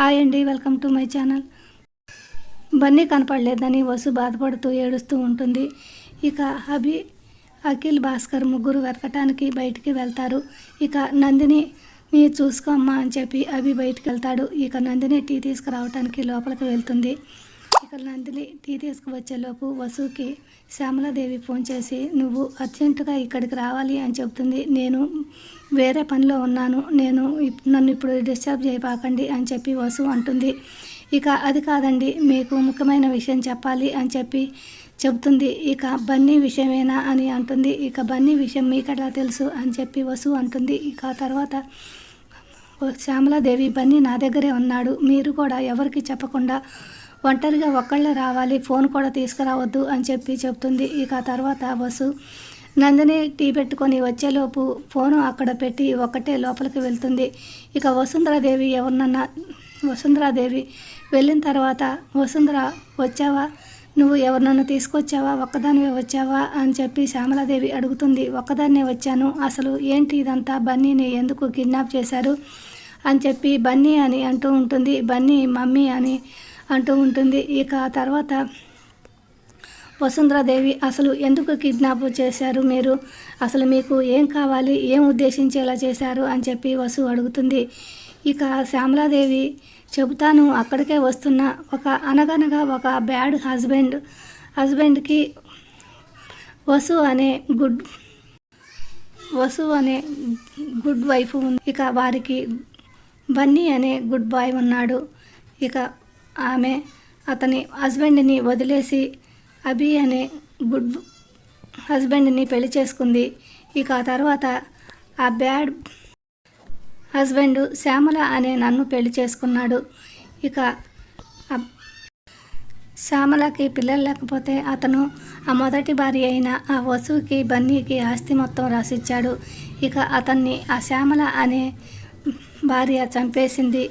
Hi అండి welcome to my channel. Bunny కనపడలేదని Vasu బాధపడుతూ ఏడుస్తూ ఉంటుంది. ఇక అభి అఖిల్ భాస్కర్ ముగ్గురు వెతకటానికి బయటికి వెళ్తారు. ఇక నందిని నీ చూసుకోమ్మా అని చెప్పి అభి బయటికి వెళ్తాడు. ఇక నందిని టీ తీసుకురావడానికి లోపలికి వెళ్తుంది. ఇక నందిని టీ తీసుకువచ్చేలోపు వసుకి శ్యామలాదేవి ఫోన్ చేసి నువ్వు అర్జెంటుగా ఇక్కడికి రావాలి అని చెప్తుంది. నేను వేరే పనిలో ఉన్నాను. నేను ఇప్- నన్ను ఇప్పుడు డిస్టర్బ్ చేయబాకండి అని చెప్పి వసు అంటుంది. ఇక అది కాదండి మీకు ముఖ్యమైన విషయం చెప్పాలి అని చెప్పి చెబుతుంది. ఇక బన్నీ విషయమేనా అని అంటుంది. ఇక బన్నీ విషయం మీకు ఎలా తెలుసు అని చెప్పి వసు అంటుంది. ఇక తర్వాత శ్యామలాదేవి బన్నీ నా దగ్గరే ఉన్నాడు. మీరు కూడా ఎవరికి చెప్పకుండా ఒంటరిగా ఒక్కళ్ళే రావాలి. ఫోన్ కూడా తీసుకురావద్దు అని చెప్పి చెప్తుంది. ఇక తర్వాత బస్సు నందిని టీ పెట్టుకొని వచ్చేలోపు ఫోను అక్కడ పెట్టి ఒక్కటే లోపలికి వెళ్తుంది. ఇక వసుంధరాదేవి ఎవరినన్నా వసుంధరాదేవి వెళ్ళిన తర్వాత వసుంధర వచ్చావా? నువ్వు ఎవరినన్నా తీసుకొచ్చావా? ఒక్కదానివే వచ్చావా? అని చెప్పి శ్యామలాదేవి అడుగుతుంది. ఒక్కదాన్నే వచ్చాను. అసలు ఏంటి ఇదంతా? బన్నీని ఎందుకు కిడ్నాప్ చేశారు? అని చెప్పి బన్నీ అని అంటూ ఉంటుంది బన్నీ మమ్మీ అని అంటూ ఉంటుంది. ఇక ఆ తర్వాత వసుంధరాదేవి అసలు ఎందుకు కిడ్నాప్ చేశారు మీరు? అసలు మీకు ఏం కావాలి? ఏం ఉద్దేశించేలా చేశారు? అని చెప్పి వసు అడుగుతుంది. ఇక శ్యామలాదేవి చెబుతాను అక్కడికే వస్తున్న. ఒక అనగనగా ఒక బ్యాడ్ హస్బెండ్ హస్బెండ్కి వసు అనే గుడ్ వసు అనే గుడ్ వైఫ్ ఉంది. ఇక వారికి బన్నీ అనే గుడ్ బాయ్ ఉన్నాడు. ఇక ఆమె అతని హస్బెండ్ని వదిలేసి అభి అనే గుడ్ హస్బెండ్ని పెళ్ళి చేసుకుంది. ఇక ఆ తర్వాత ఆ బ్యాడ్ హస్బెండ్ శ్యామల అనే నన్ను పెళ్ళి చేసుకున్నాడు. ఇక శ్యామలకి పిల్లలు లేకపోతే అతను ఆ మొదటి భార్య అయిన ఆ వసుకి బన్నీకి ఆస్తి మొత్తం రాసిచ్చాడు. ఇక అతన్ని ఆ శ్యామల అనే భార్య చంపేసింది.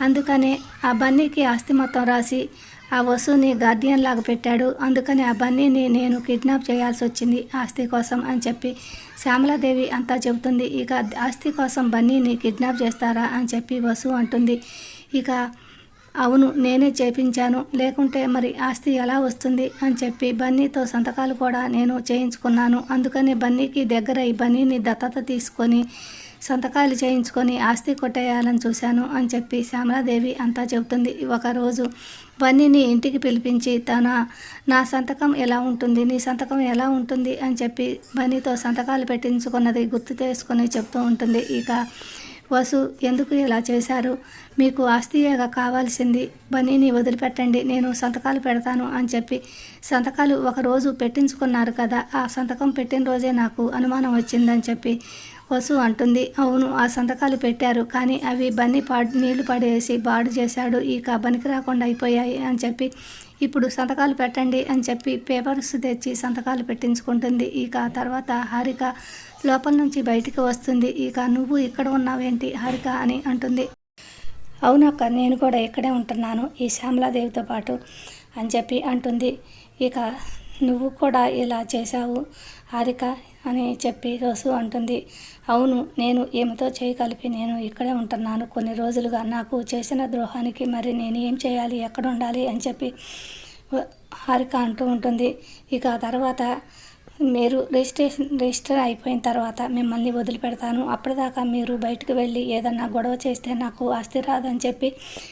అందుకనే ఆ బన్నీకి ఆస్తి మొత్తం రాసి ఆ వసుని గార్డియన్ లాగా పెట్టాడు. అందుకని ఆ బన్నీని నేను కిడ్నాప్ చేయాల్సి వచ్చింది ఆస్తి కోసం అని చెప్పి శ్యామలాదేవి అంతా చెబుతుంది. ఇక ఆస్తి కోసం బన్నీని కిడ్నాప్ చేస్తారా అని చెప్పి వసు అంటుంది. ఇక అవును నేనే చేపించాను. లేకుంటే మరి ఆస్తి ఎలా వస్తుంది అని చెప్పి బన్నీతో సంతకాలు కూడా నేను చేయించుకున్నాను. అందుకని బన్నీకి దగ్గర ఈ బన్నీని దత్తత తీసుకొని సంతకాలు చేయించుకొని ఆస్తి కొట్టేయాలని చూశాను అని చెప్పి శ్యామలాదేవి అంతా చెబుతుంది. ఒకరోజు బన్నీని ఇంటికి పిలిపించి తన నా సంతకం ఎలా ఉంటుంది? నీ సంతకం ఎలా ఉంటుంది? అని చెప్పి బన్నీతో సంతకాలు పెట్టించుకున్నది గుర్తు చేసుకొని చెప్తూ ఉంటుంది. ఇక వసు ఎందుకు ఇలా చేశారు? మీకు ఆస్తియేగా కావాల్సింది. బనీని వదిలిపెట్టండి. నేను సంతకాలు పెడతాను అని చెప్పి సంతకాలు ఒకరోజు పెట్టించుకున్నారు కదా. ఆ సంతకం పెట్టిన రోజే నాకు అనుమానం వచ్చిందని చెప్పి వసు అంటుంది. అవును ఆ సంతకాలు పెట్టారు. కానీ అవి బన్నీ పాడు నీళ్ళు పడేసి బాడు చేశాడు. ఇక బనికి రాకుండా అయిపోయాయి అని చెప్పి ఇప్పుడు సంతకాలు పెట్టండి అని చెప్పి పేపర్స్ తెచ్చి సంతకాలు పెట్టించుకుంటుంది. ఇక తర్వాత హారిక లోపల నుంచి బయటికి వస్తుంది. ఇక నువ్వు ఇక్కడ ఉన్నావేంటి హారిక అని అంటుంది. అవునక్క నేను కూడా ఇక్కడే ఉంటున్నాను ఈ శ్యామలాదేవితో పాటు అని చెప్పి అంటుంది. ఇక నువ్వు కూడా ఇలా చేశావు హారిక అని చెప్పి రోజు అంటుంది. అవును నేను ఏమితో చేయగలిపి నేను ఇక్కడే ఉంటున్నాను. కొన్ని రోజులుగా నాకు చేసిన ద్రోహానికి మరి నేను ఏం చేయాలి ఎక్కడ ఉండాలి అని చెప్పి హారిక అంటూ ఉంటుంది. ఇక ఆ తర్వాత మీరు రిజిస్ట్రేషన్ రిజిస్టర్ అయిపోయిన తర్వాత మిమ్మల్ని వదిలిపెడతాను. అప్పటిదాకా మీరు బయటకు వెళ్ళి ఏదన్నా గొడవ చేస్తే నాకు ఆస్తి రాదని చెప్పి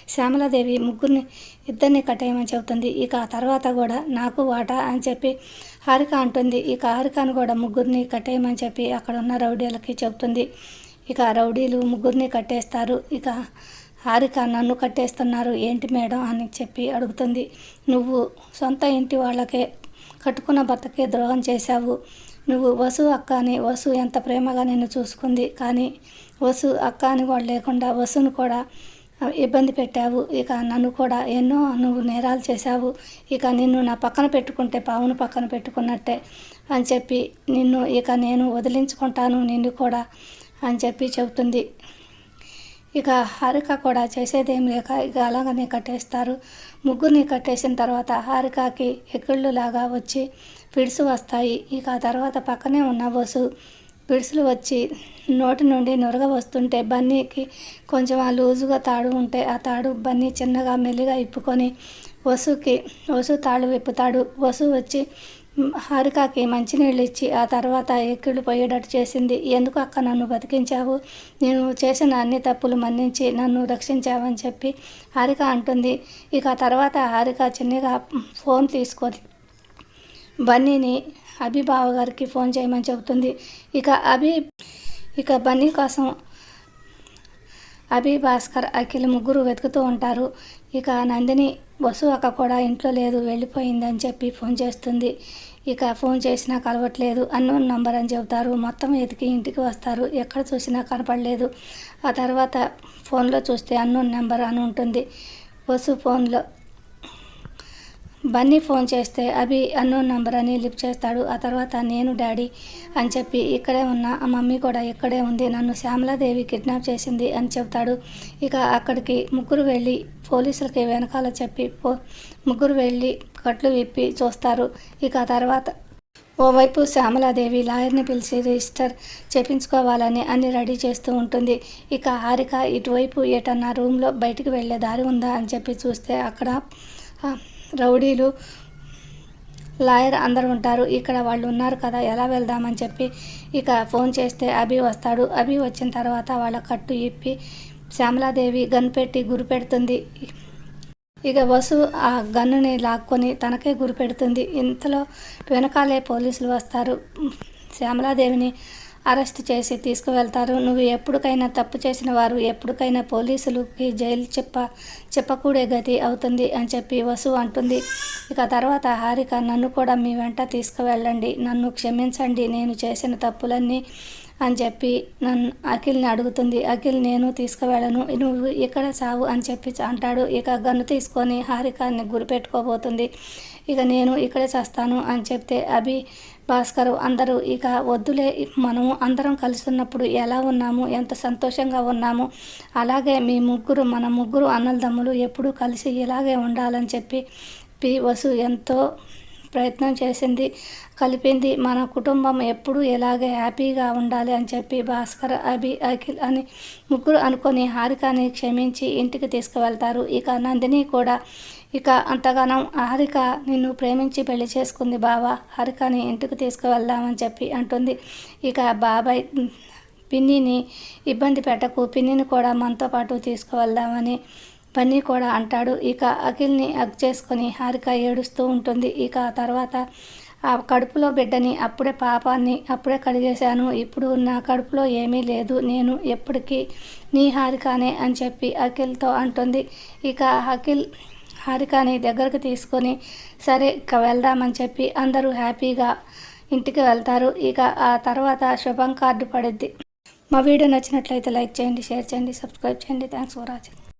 శ్యామలాదేవి ముగ్గురిని ఇద్దరిని కట్టేయమని చెబుతుంది. ఇక ఆ తర్వాత కూడా నాకు వాటా అని చెప్పి హారిక అంటుంది. ఇక హారికను కూడా ముగ్గురిని కట్టేయమని చెప్పి అక్కడ ఉన్న రౌడీలకి చెబుతుంది. ఇక రౌడీలు ముగ్గురిని కట్టేస్తారు. ఇక హారిక నన్ను కట్టేస్తున్నారు. ఏంటి మేడం అని చెప్పి అడుగుతుంది. నువ్వు సొంత ఇంటి వాళ్ళకే కట్టుకున్న భర్తకే ద్రోహం చేశావు. నువ్వు వసు అక్క అని వసు ఎంత ప్రేమగా నిన్ను చూసుకుంది. కానీ వసు అక్క అని కూడా లేకుండా వసును కూడా ఇబ్బంది పెట్టావు. ఇక నన్ను కూడా ఎన్నో నువ్వు నేరాలు చేశావు. ఇక నిన్ను నా పక్కన పెట్టుకుంటే పావును పక్కన పెట్టుకున్నట్టే అని చెప్పి నిన్ను ఇక నేను వదిలించుకుంటాను నిన్ను కూడా అని చెప్పి చెబుతుంది. ఇక హారిక కూడా చేసేదేం లేక ఇక అలాగనే కట్టేస్తారు. ముగ్గురిని కట్టేసిన తర్వాత హారికకి ఎక్కిళ్ళు లాగా వచ్చి పిడుసు వస్తాయి. ఇక ఆ తర్వాత పక్కనే ఉన్న వసు పిడుసులు వచ్చి నోటి నుండి నొరగ వస్తుంటే బన్నీకి కొంచెం ఆ లూజుగా తాడు ఉంటే ఆ తాడు బన్నీ చిన్నగా మెల్లిగా ఇప్పుకొని వసుకి వసు తాడు విప్పుతాడు. వసు వచ్చి హారికకి మంచినీళ్ళు ఇచ్చి ఆ తర్వాత ఎక్కిళ్ళు పోయేటట్టు చేసింది. ఎందుకు అక్క నన్ను బతికించావు? నేను చేసిన అన్ని తప్పులు మన్నించి నన్ను రక్షించావని చెప్పి హారిక అంటుంది. ఇక తర్వాత హారిక చిన్నగా ఫోన్ తీసుకొని బన్నీని అభిబావ గారికి ఫోన్ చేయమని చెబుతుంది. ఇక అభి ఇక బన్నీ కోసం అభి భాస్కర్ అఖిల్ ముగ్గురు వెతుకుతూ ఉంటారు. ఇక నందిని బస్సు అక్క కూడా ఇంట్లో లేదు వెళ్ళిపోయిందని చెప్పి ఫోన్ చేస్తుంది. ఇక ఫోన్ చేసినా కలవట్లేదు. అన్నోన్ నంబర్ అని చెబుతారు. మొత్తం ఎతికి ఇంటికి వస్తారు. ఎక్కడ చూసినా కనపడలేదు. ఆ తర్వాత ఫోన్లో చూస్తే అన్నోన్ నెంబర్ అని ఉంటుంది. బస్సు ఫోన్లో బన్నీ ఫోన్ చేస్తే అభి అన్నోన్ నంబర్ అని లిఫ్ట్ చేస్తాడు. ఆ తర్వాత నేను డాడీ అని చెప్పి ఇక్కడే ఉన్న ఆ మమ్మీ కూడా ఇక్కడే ఉంది. నన్ను శ్యామలాదేవి కిడ్నాప్ చేసింది అని చెప్తాడు ఇక అక్కడికి ముగ్గురు వెళ్ళి పోలీసులకి వెనకాల చెప్పి పో ముగ్గురు వెళ్ళి కట్లు విప్పి చూస్తారు. ఇక ఆ తర్వాత ఓవైపు శ్యామలాదేవి లాయర్ని పిలిచి రిజిస్టర్ చేపించుకోవాలని అన్ని రెడీ చేస్తూ ఉంటుంది. ఇక హారిక ఇటువైపు ఏటన్నా రూమ్లో బయటికి వెళ్ళే దారి ఉందా? అని చెప్పి చూస్తే అక్కడ రౌడీలు లాయర్ అందరు ఉంటారు. ఇక్కడ వాళ్ళు ఉన్నారు కదా ఎలా వెళ్దామని చెప్పి ఇక ఫోన్ చేస్తే అభి వస్తాడు. అభి వచ్చిన తర్వాత వాళ్ళ కట్టు ఇప్పి శ్యామలాదేవి గన్ పెట్టి గురి పెడుతుంది. ఇక వసు ఆ గన్నుని లాక్కొని తనకే గురి పెడుతుంది. ఇంతలో వెనకాలే పోలీసులు వస్తారు. శ్యామలాదేవిని అరెస్ట్ చేసి తీసుకువెళ్తారు. నువ్వు ఎప్పటికైనా తప్పు చేసిన వారు ఎప్పటికైనా పోలీసులకి జైలు చెప్ప చెప్పకూడే గతి అవుతుంది అని చెప్పి వసు అంటుంది. ఇక తర్వాత హారిక నన్ను కూడా మీ వెంట తీసుకువెళ్ళండి. నన్ను క్షమించండి. నేను చేసిన తప్పులన్నీ అని చెప్పి నన్ను అఖిల్ని అడుగుతుంది. అఖిల్ నేను తీసుకువెళ్ళను. నువ్వు ఇక్కడ సావు అని చెప్పి అంటాడు. ఇక గన్ను తీసుకొని హారికాన్ని గురిపెట్టుకోబోతుంది. ఇక నేను ఇక్కడే చేస్తాను అని చెప్తే అభి భాస్కర్ అందరూ ఇక వద్దులే మనము అందరం కలుస్తున్నప్పుడు ఎలా ఉన్నాము? ఎంత సంతోషంగా ఉన్నాము? అలాగే మీ ముగ్గురు మన ముగ్గురు అన్నదమ్ములు ఎప్పుడూ కలిసి ఇలాగే ఉండాలని చెప్పి పి వసు ఎంతో ప్రయత్నం చేసింది కలిపింది. మన కుటుంబం ఎప్పుడూ ఎలాగే హ్యాపీగా ఉండాలి అని చెప్పి భాస్కర్ అభి అఖిల్ అని ముగ్గురు అనుకొని హారికని క్షమించి ఇంటికి తీసుకువెళ్తారు. ఇక నందిని కూడా ఇక అంతగానం హారిక నిన్ను ప్రేమించి పెళ్ళి చేసుకుంది బావా హారికని ఇంటికి తీసుకువెళ్దామని చెప్పి అంటుంది. ఇక బాబాయ్ పిన్నిని ఇబ్బంది పెట్టకు పిన్నిని కూడా మనతో పాటు తీసుకువెళ్దామని బన్నీ కూడా అంటాడు. ఇక అఖిల్ని అగ్ చేసుకొని హారిక ఏడుస్తూ ఉంటుంది. ఇక ఆ తర్వాత ఆ కడుపులో బిడ్డని అప్పుడే పాపాన్ని అప్పుడే కడిగేశాను. ఇప్పుడు నా కడుపులో ఏమీ లేదు. నేను ఎప్పటికీ నీ హారికానే అని చెప్పి అఖిల్తో అంటుంది. ఇక అఖిల్ హారికాని దగ్గరకు తీసుకొని సరే ఇక వెళ్దామని చెప్పి అందరూ హ్యాపీగా ఇంటికి వెళ్తారు. ఇక ఆ తర్వాత శుభం కార్డు పడుద్ది. మా వీడియో నచ్చినట్లయితే లైక్ చేయండి షేర్ చేయండి సబ్స్క్రైబ్ చేయండి. Thanks for watching.